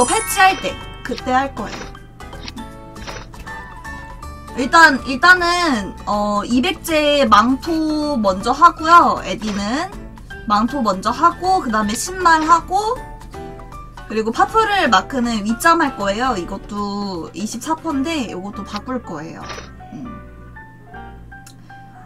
그거 패치할 때 그때 할 거예요. 일단 일단은 어 200제 망토 먼저 하고요. 에디는 망토 먼저 하고 그 다음에 신발 하고 그리고 파프를 마크는 윗잠 할 거예요. 이것도 24%인데 이것도 바꿀 거예요. 음.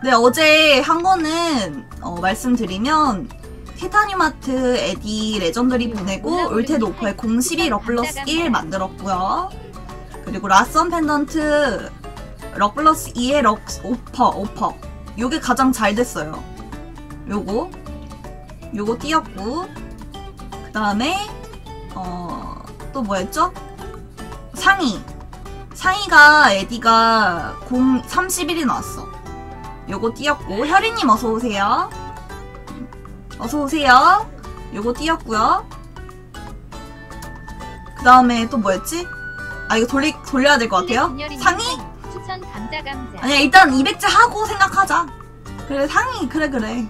네 어제 한 거는 어, 말씀드리면 티타늄아트 에디 레전더리 보내고 울테드 오퍼의 012 럭플러스 1 만들었고요. 그리고 라선 펜던트 럭플러스 2의 럭 오퍼 오퍼 요게 가장 잘 됐어요. 요거 요거 띄었고 그 다음에 어 또 뭐였죠? 상의 상의가 에디가 0 31이 나왔어. 요거 띄었고 혈이님 어서 오세요. 어서 오세요. 요거 띄었고요. 그 다음에 또 뭐였지? 아 이거 돌리 돌려야 될 것 같아요. 상의 추천 감자 감자. 아니야 일단 200째 하고 생각하자. 그래 상의 그래 그래.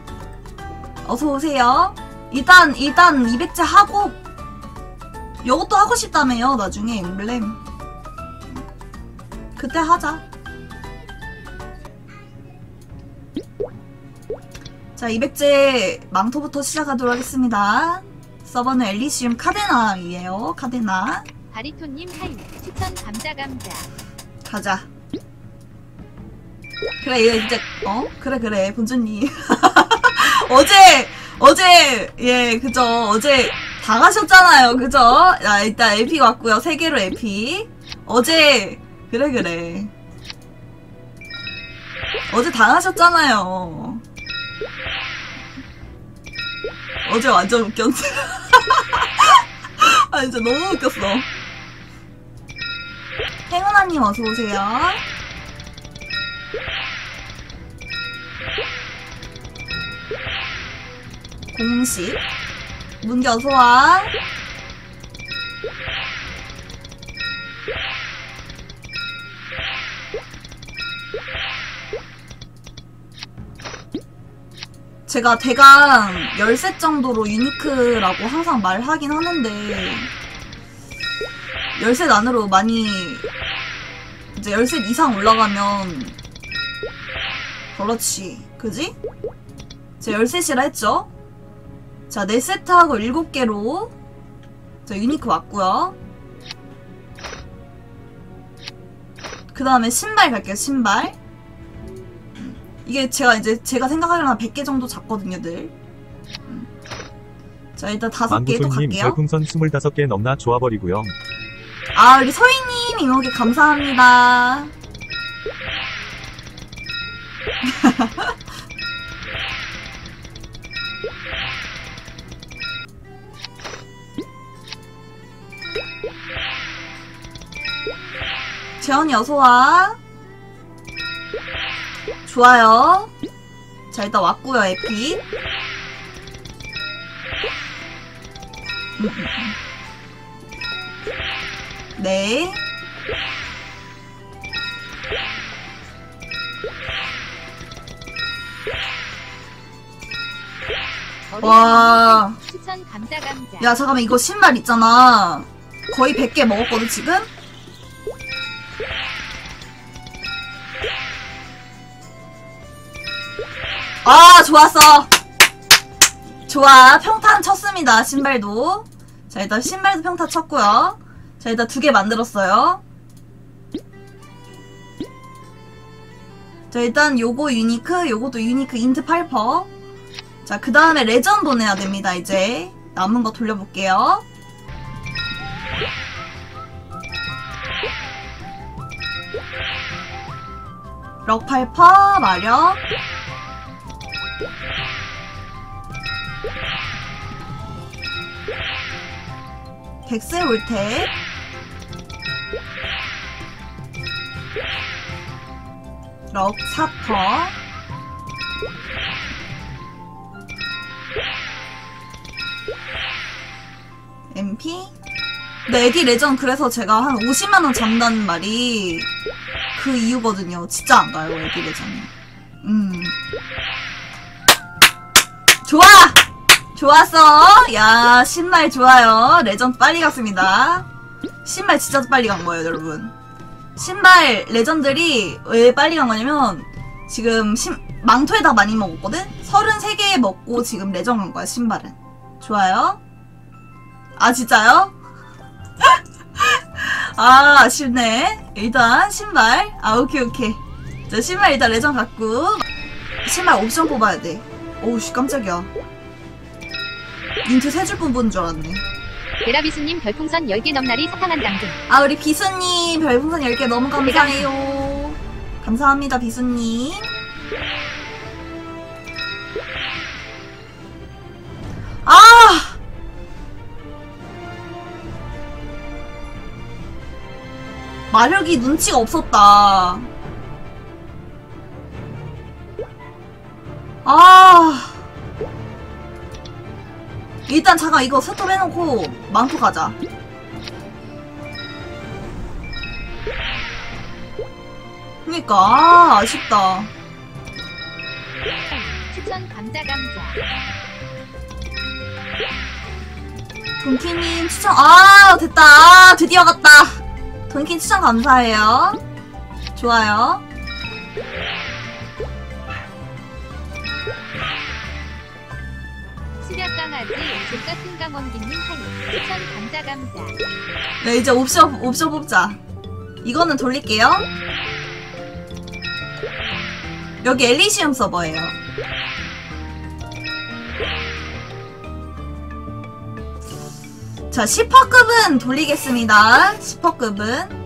어서 오세요. 일단 일단 200째 하고 이것도 하고 싶다며요 나중에 엠블렘. 그때 하자. 자 200째 망토부터 시작하도록 하겠습니다. 서버는 엘리시움 카데나이에요. 카데나. 바리톤님 하이. 추천 감자 감자. 가자. 그래, 이거 이제, 어? 그래, 그래, 본주님. 어제, 어제, 예, 그죠. 어제 당하셨잖아요. 그죠? 야, 일단 에픽 왔고요. 세 개로 에픽. 어제, 그래, 그래. 어제 당하셨잖아요. 어제 완전 웃겼어. 아, 진짜 너무 웃겼어. 행운아님 어서 오세요. 공식. 문기 어서 와. 제가 대강 10셋 정도로 유니크라고 항상 말하긴 하는데 10셋 안으로 많이 이제 10셋 이상 올라가면 그렇지 그지? 제가 13시라 했죠? 자 4세트하고 7개로 자 유니크 왔고요 그 다음에 신발 갈게요 신발 이게 제가 이제 제가 생각하기로는 한 100개 정도 잡거든요 늘 음. 자 일단 5개 또 망구손님 갈게요 별풍선 25개 넘나 좋아버리고요. 아 우리 서희님 이모기 감사합니다. 재원이 어서와. 좋아요. 자, 일단 왔고요, 에피. 네. 와. 야, 잠깐만, 이거 신발 있잖아. 거의 100개 먹었거든, 지금? 아, 좋았어. 좋아. 평탄 쳤습니다, 신발도. 자, 일단 신발도 평타 쳤고요. 자, 일단 두 개 만들었어요. 자, 일단 요거 유니크, 요것도 유니크 인트 8퍼. 자, 그 다음에 레전 보내야 됩니다, 이제. 남은 거 돌려볼게요. 럭팔퍼, 마력. 백세 올텍. 럭 사퍼. MP? 근데 에디 레전 그래서 제가 한 50만원 잡는다는 말이 그 이유거든요. 진짜 안 가요, 에디 레전이. 음. 좋아! 좋았어! 야, 신발 좋아요. 레전 빨리 갔습니다. 신발 진짜 빨리 간 거예요, 여러분. 신발 레전들이 왜 빨리 간 거냐면 지금 신, 망토에다 많이 먹었거든? 33개 먹고 지금 레전 간 거야, 신발은. 좋아요. 아, 진짜요? 아, 아쉽네. 일단, 신발. 아, 오케이, 오케이. 자, 신발 일단 레전 갖고. 신발 옵션 뽑아야 돼. 오우, 씨, 깜짝이야. 인트 세줄 뽑은 줄 알았네. 베라비스님 별풍선 10개 넘나리 사탕한 당근. 아, 우리 비수님 별풍선 10개 너무 감사해요. 감사합니다, 비수님. 아! 마력이 눈치가 없었다. 아. 일단 잠깐 이거 세톱 해놓고 망토 가자. 그니까 아 아쉽다. 추천 감자 감자. 돈키님 추천 아 됐다. 아, 드디어 갔다. 돈키 추천 감사해요. 좋아요 아지 족 같은 강원기님 하이. 추천 감자 감자. 네 이제 옵션 옵션 뽑자. 이거는 돌릴게요. 여기 엘리시움 서버예요. 자 10퍼급은 돌리겠습니다. 10퍼급은.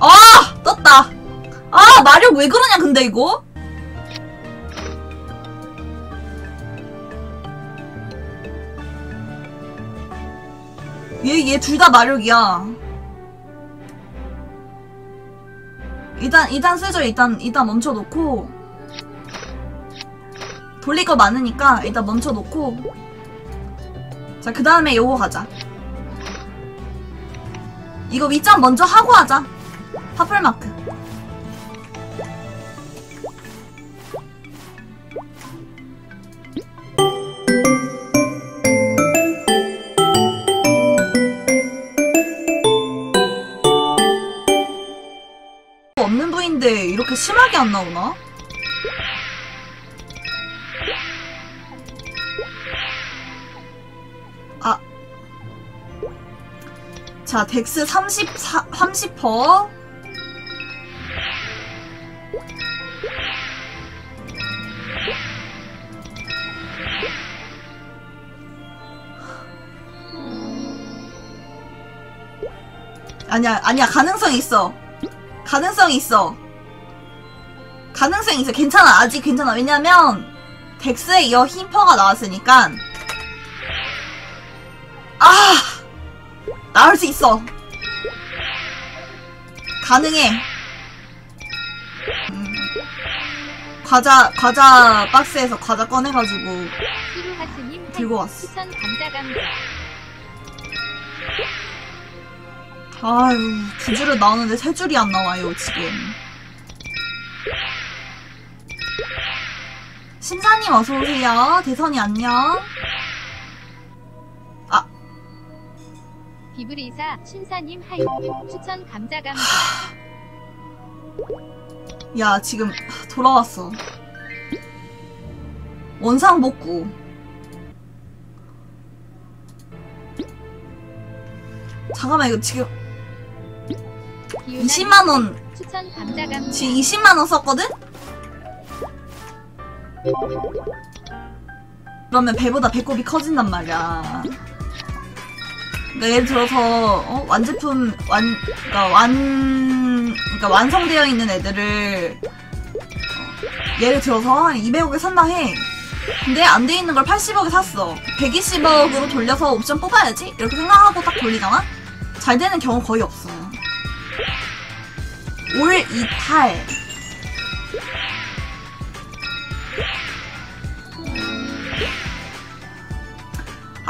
아 떴다. 아 마력 왜 그러냐 근데 이거 얘 얘 둘 다 마력이야. 일단 일단 쓰죠. 일단 일단 멈춰 놓고 돌릴 거 많으니까 일단 멈춰 놓고 자 그 다음에 요거 가자. 이거 위점 먼저 하고 하자. 파플 마크. 부인데 이렇게 심하게 안 나오나? 아. 자, 덱스 34, 30%. 아니야, 아니야, 가능성 있어. 가능성이 있어. 가능성이 있어. 괜찮아. 아직 괜찮아. 왜냐면 덱스에 이어 힘퍼가 나왔으니까 아 나올 수 있어. 가능해. 음. 과자 과자 박스에서 과자 꺼내가지고. 들고 왔어. 아유 두 줄을 나오는데 세 줄이 안 나와요 지금. 심사님 어서 오세요. 대선이 안녕. 비브리사 신사님 하이. 추천 감자 감자. 야 지금 돌아왔어. 원상 복구. 잠깐만 이거 지금 기훈아 20만 원 추천 감자 감자. 지금 20만 원 썼거든? 그러면 배보다 배꼽이 커진단 말이야. 그러니까 예를 들어서 어? 완제품 완 그러니까 완 그러니까 완성되어 있는 애들을 어, 예를 들어서 한 200억에 산다 해. 근데 안 돼 있는 걸 80억에 샀어. 120억으로 돌려서 옵션 뽑아야지. 이렇게 생각하고 딱 돌리잖아. 잘 되는 경우 거의 없어. 올 이탈.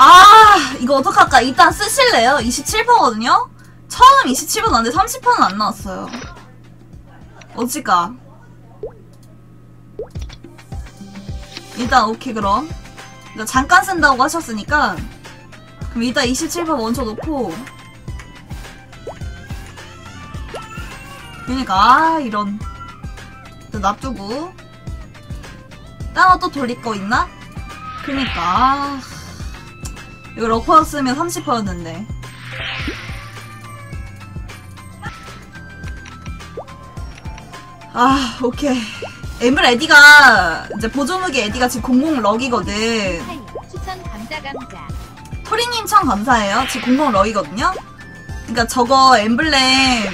아, 이거 어떡할까? 일단 쓰실래요? 27%거든요? 처음 27% 나왔는데 30%는 안 나왔어요. 어찌까? 일단 오케이 그럼. 이거 잠깐 쓴다고 하셨으니까 그럼 이따 27번 원쳐 놓고 그러니까 아 이런 일단 놔두고 따로 또 돌릴 거 있나? 그니까 아, 이거 럭퍼였으면 30%였는데 아 오케이 엠블 에디가 이제 보조무기 에디가 지금 00 럭이거든 추천 감자 감자 토리님 참 감사해요. 지금 00 럭이거든요. 그러니까 저거 엠블렘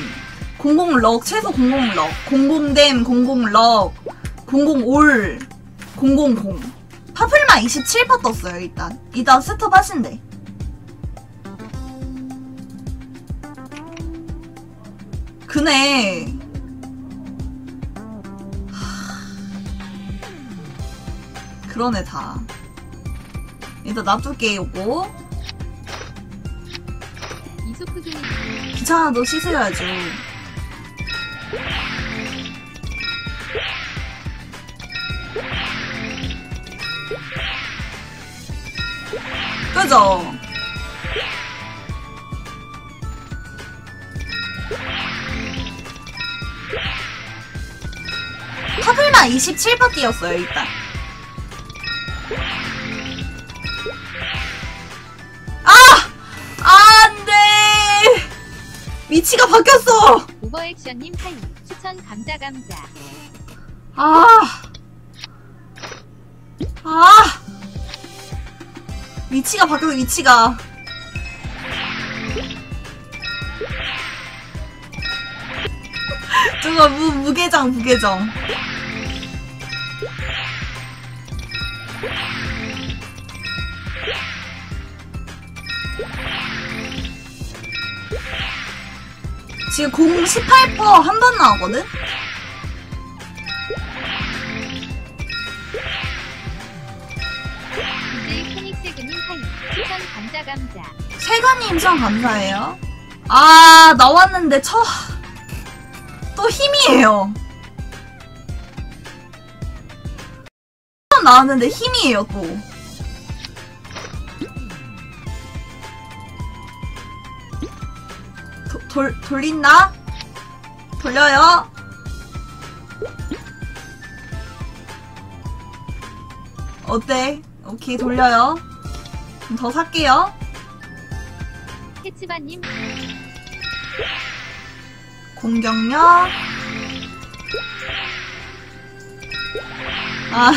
00 럭, 최소 00 럭, 00댐, 00 럭, 00올, 000. 파플마 27% 떴어요, 일단. 이따 스톱 하신대. 그네. 하. 그러네, 다. 일단 놔둘게, 요거. 이소크기님 귀찮아 너 씻어야죠. 그죠? 파플만 27% 뛰었어요 일단. 아! 안 돼! 위치가 바뀌었어! 오버액션님 하이 추천 감자 감자 아. 아. 위치가 바뀌어서 위치가. 저거 무, 무계정, 무계정. 지금 0 18%한 번 나오거든? 감자 감자 세가님 참 감사해요. 아, 나왔는데 쳐. 또 힘이에요. 나왔는데 힘이에요, 또. 도, 돌, 돌린다? 돌려요? 어때? 오케이, 돌려요. 더 살게요. 캐치바님. 공격력. 아 아,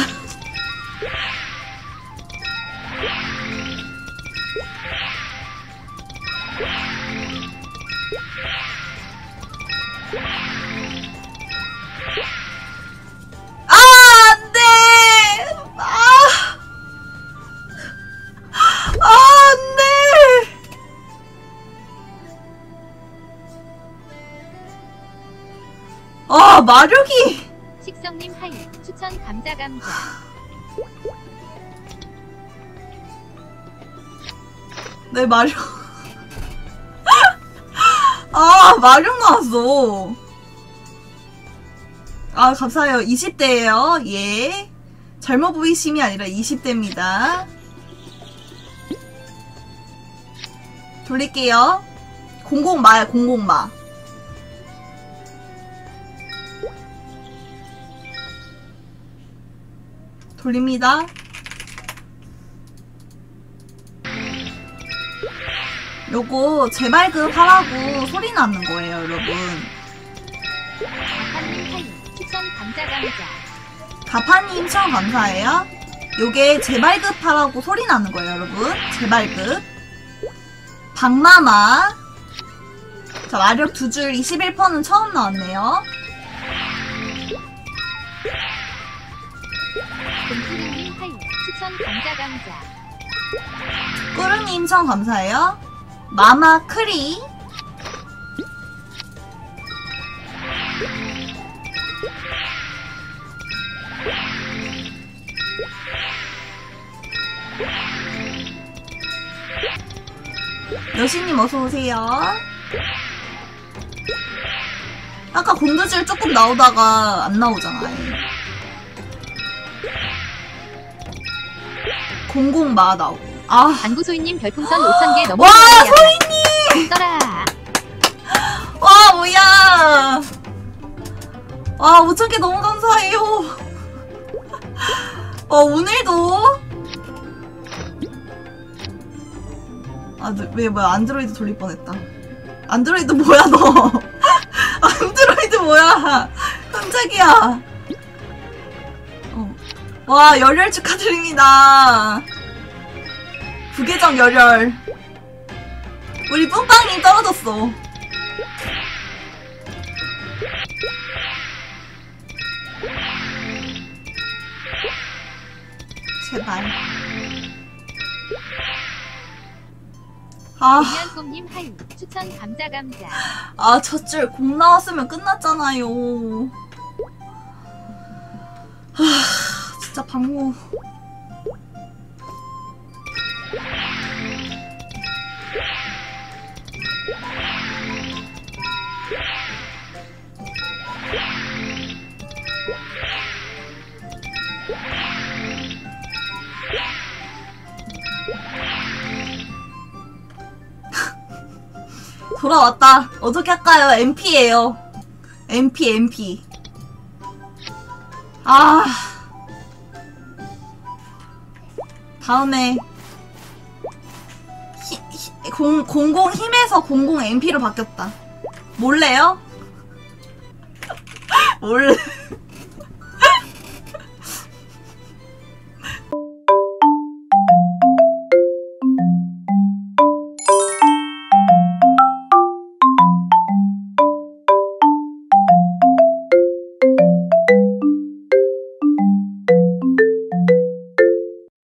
마력이! 식성님 하이 추천 감자 감자 내 마력. 아, 마력 나왔어. 아, 감사해요. 20대예요 예. 젊어 보이심이 아니라 20대입니다. 돌릴게요. 00마야, 00마. 돌립니다. 요거 재발급 하라고 소리 나는 거예요, 여러분. 추천 가파님 시청 감사해요. 요게 재발급 하라고 소리 나는 거예요, 여러분. 재발급. 박마마. 자, 마력 두 줄 21%는 처음 나왔네요. 추천 감자 감자 꾸르님 시청 감사해요. 마마 크리. 여신님 어서오세요. 아까 공두줄 조금 나오다가 안 나오잖아 요. 공공마 나오고. 아, 안구소희님 별풍선 5,000개 넘어 와, 소희님! 떠라! 와, 뭐야. 와, 5천개 너무 감사해요. 와, 오늘도. 아, 너- 왜, 뭐야, 안드로이드 돌릴 뻔했다. 안드로이드 뭐야, 너. 안드로이드 뭐야. 깜짝이야. 어. 와, 열혈 축하드립니다. 부계정 열혈. 우리 뿜빵님 떨어졌어. 제발. 아, 김현솜님 하유 추천 감자 감자 아, 젖줄 공 나왔으면 끝났잖아요. 진짜 방무. 돌아왔다. 어떻게 할까요? MP예요. MP, MP. 아. 다음에 히, 히, 공, 00 힘에서 00 MP로 바뀌었다. 몰래요? 몰래.